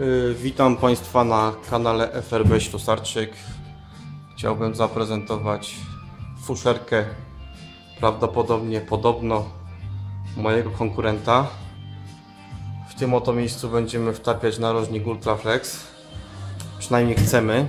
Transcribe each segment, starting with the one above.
Y, Witam Państwa na kanale FRB Ślusarczyk. Chciałbym zaprezentować fuszerkę prawdopodobnie podobno mojego konkurenta. W tym oto miejscu będziemy wtapiać narożnik Ultraflex. Przynajmniej chcemy.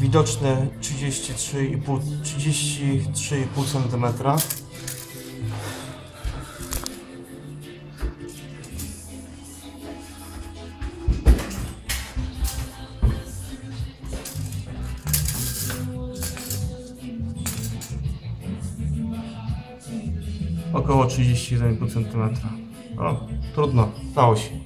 Widoczne 33,5 33,5 cm. Około 31,5 cm. O, trudno, stało się.